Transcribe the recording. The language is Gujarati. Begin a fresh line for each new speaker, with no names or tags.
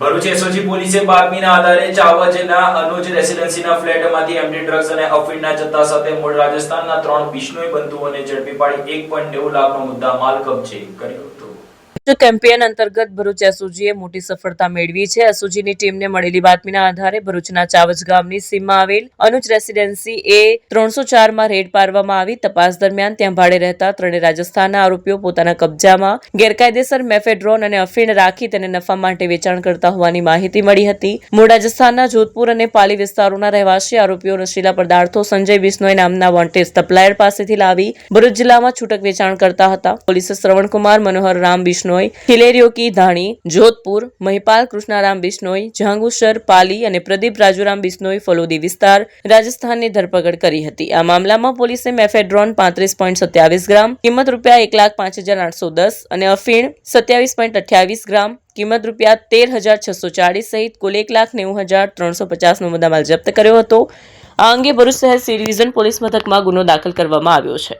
ભરૂચ એસઓજી પોલીસે બાતમીના આધારે ચાવજના અનુજ રેસિડેન્સીના ફ્લેટમાંથી એમડી ડ્રગ્સ અને અફીણના જથ્થા સાથે મૂળ રાજસ્થાનના ત્રણ બિશ્નોઈ બંધુઓને ઝડપી પાડી એક પોઈન્ટ નેવું લાખનો મુદ્દા માલ કબજે કર્યો હતો.
કેમ્પેન અંતર્ગત ભરૂચ એસઓજીએ મોટી સફળતા મેળવી છે. એસઓજીની ટીમને મળેલી બાતમીના આધારે ભરૂચના ચાવજ ગામની સીમમાં આવેલ અનુજ રેસીડેન્સી એ ત્રણસો ચારમાં રેડ પાડવામાં આવી. તપાસ દરમિયાન ત્યાં ભાડે રહેતા ત્રણે રાજસ્થાનના આરોપીઓ પોતાના કબજામાં ગેરકાયદેસર મેફેડ્રોન અને અફીણ રાખી તેને નફા માટે વેચાણ કરતા હોવાની માહિતી મળી હતી. મૂળ રાજસ્થાનના જોધપુર અને પાલી વિસ્તારોના રહેવાસી આરોપીઓ નશીલા પદાર્થો સંજય બિશ્નોઈ નામના વોન્ટેડ સપ્લાયર પાસેથી લાવી ભરૂચ જિલ્લામાં છૂટક વેચાણ કરતા હતા. પોલીસે શ્રવણકુમાર, મનોહર રામ બિશ્નોઈ ખિલેરિયો કી ધાણી, જોધપુર, મહિપાલ કૃષ્ણારામ બિશ્નોઈ જહાંગુસર પાલી અને પ્રદીપ રાજુરામ બિશ્નોઈ ફલોદી વિસ્તાર રાજસ્થાનની ધરપકડ કરી હતી. આ મામલામાં પોલીસે મેફેડ્રોન પાંત્રીસ પોઈન્ટ સત્યાવીસ ગ્રામ, કિંમત રૂપિયા એક લાખ પાંચ હજાર આઠસો દસ અને અફીણ સત્યાવીસ પોઈન્ટ અઠ્યાવીસ ગ્રામ, કિંમત રૂપિયા તેર હજાર છસો ચાળીસ સહિત કુલ એક લાખ નેવું હજાર ત્રણસો પચાસનો મુદ્દામાલ જપ્ત કર્યો હતો. આ અંગે ભરૂચ શહેર સી ડિવિઝન પોલીસ મથકમાં ગુનો દાખલ કરવામાં આવ્યો છે.